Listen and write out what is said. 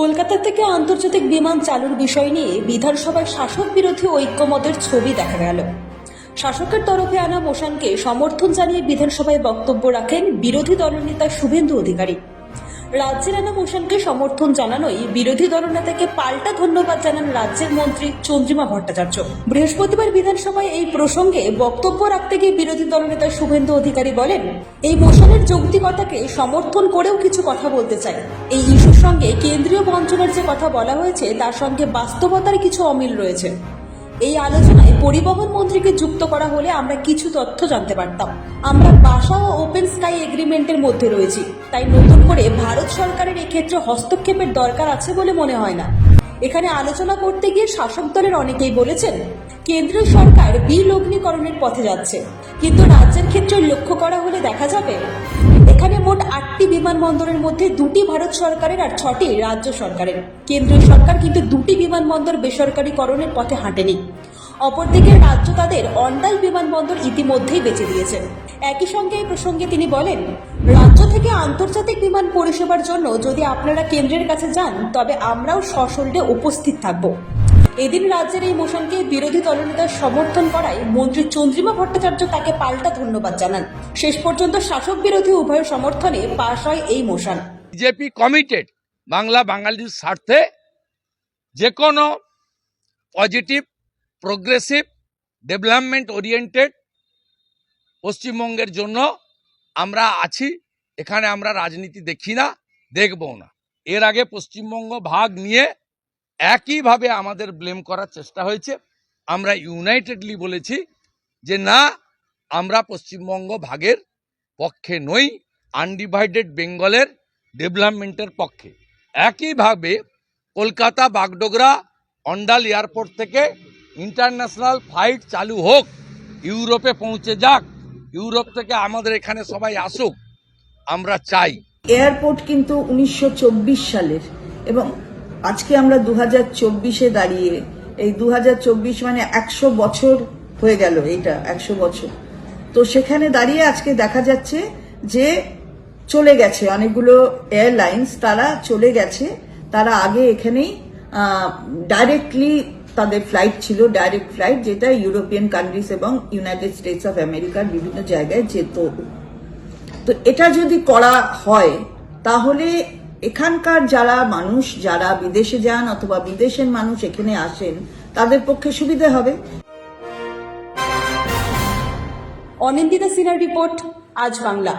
কলকাতা থেকে আন্তর্জাতিক বিমান চালুর বিষয় নিয়ে বিধানসভায় শাসক বিরোধী ঐক্যমতের ছবি দেখা গেল। শাসকের তরফে আনা মোশানকে সমর্থন জানিয়ে বিধানসভায় বক্তব্য রাখেন বিরোধী দলনেতা শুভেন্দু অধিকারী। রাজ্যের আনা মোশনকে সমর্থন জানানোই বিরোধী দলনেতাকে পাল্টা ধন্যবাদ জানান রাজ্যের মন্ত্রী চন্দ্রিমা ভট্টাচার্য। বৃহস্পতিবার বিধানসভায় এই প্রসঙ্গে বক্তব্য রাখতে গিয়ে বিরোধী দলনেতা শুভেন্দু অধিকারী বলেন, এই মোশনের যৌক্তিকতাকে সমর্থন করেও কিছু কথা বলতে চাই। এই ইস্যুর সঙ্গে কেন্দ্রীয় বঞ্চনার যে কথা বলা হয়েছে, তার সঙ্গে বাস্তবতার কিছু অমিল রয়েছে। এই আলোচনায় পরিবহন মন্ত্রীকে যুক্ত করা হলে আমরা কিছু তথ্য জানতে পারতাম। আমরা বাসা ও ওপেন স্কাই এগ্রিমেন্টের মধ্যে রয়েছি। তাই নতুন করে ভারত সরকারের এক্ষেত্রে হস্তক্ষেপের দরকার আছে বলে মনে হয় না। এখানে আলোচনা করতে গিয়ে শাসক দলের অনেকেই বলেছেন, কেন্দ্রীয় সরকার বিলগ্নীকরণের পথে যাচ্ছে। কিন্তু রাজ্যের ক্ষেত্রে লক্ষ্য করা হলে দেখা যাবে, এখানে মোট আটটি বিমানবন্দরের মধ্যে দুটি ভারত সরকারের আর ছটি রাজ্য সরকারের। কেন্দ্রীয় সরকার কিন্তু দুটি বিমানবন্দর বেসরকারীকরণের পথে হাঁটেনি। অপরদিকে রাজ্য তাদের অন্ডাল বিমানবন্দর ইতিমধ্যেই বেঁচে দিয়েছে। একই সঙ্গে এই প্রসঙ্গে তিনি বলেন, রাজ্য থেকে আন্তর্জাতিক বিমান পরিষেবার জন্য যদি আপনারা কেন্দ্রের কাছে যান, তবে আমরাও সশল্যে উপস্থিত থাকব। এদিন রাজ্যের এই মোশনকে বিরোধী দলনেতার সমর্থন করায় মন্ত্রী চন্দ্রিমা ভট্টাচার্য তাকে পাল্টা ধন্যবাদ জানান। শেষ পর্যন্ত শাসক বিরোধী উভয় সমর্থনে পাশ হয় এই মোশন। বিজেপি কমিটেড বাংলা বাঙালির স্বার্থে যে কোনো পজিটিভ প্রোগ্রেসিভ ডেভেলপমেন্ট ওরিয়েন্টেড পশ্চিমবঙ্গের জন্য আমরা আছি, এখানে আমরা রাজনীতি দেখি না, দেখবও না। এর আগে পশ্চিমবঙ্গ ভাগ নিয়ে একইভাবে আমাদের ব্লেম করার চেষ্টা হয়েছে। আমরা ইউনাইটেডলি বলেছি যে, না, আমরা পশ্চিমবঙ্গ ভাগের পক্ষে নই, আনডিভাইডেড বেঙ্গলের ডেভেলপমেন্টের পক্ষে। একইভাবে কলকাতা, বাগডোগরা, অন্ডাল এয়ারপোর্ট থেকে ইন্টারন্যাশনাল ফ্লাইট চালু হোক, ইউরোপে পৌঁছে যাক, ইউরোপ থেকে আমাদের এখানে সবাই আসুক, আমরা চাই। এয়ারপোর্ট কিন্তু উনিশশো চব্বিশ সালের এবং আজকে আমরা দু হাজার চব্বিশে দাঁড়িয়ে, এই দু হাজার চব্বিশ মানে একশো বছর হয়ে গেল এইটা, একশো বছর। তো সেখানে দাঁড়িয়ে আজকে দেখা যাচ্ছে যে চলে গেছে অনেকগুলো এয়ারলাইন্স তারা চলে গেছে। তারা আগে এখানেই ডাইরেক্টলি তাদের ফ্লাইট ছিল ডাইরেক্ট ফ্লাইট যেটা ইউরোপিয়ান কান্ট্রিজ এবং ইউনাইটেড স্টেটস অফ আমেরিকার বিভিন্ন জায়গায় যেত। তো এটা যদি করা হয়, তাহলে এখানকার যারা মানুষ, যারা বিদেশে যান অথবা বিদেশের মানুষ এখানে আসেন, তাদের পক্ষে সুবিধে হবে। অনিন্দিতা সিনার রিপোর্ট, আজ বাংলা।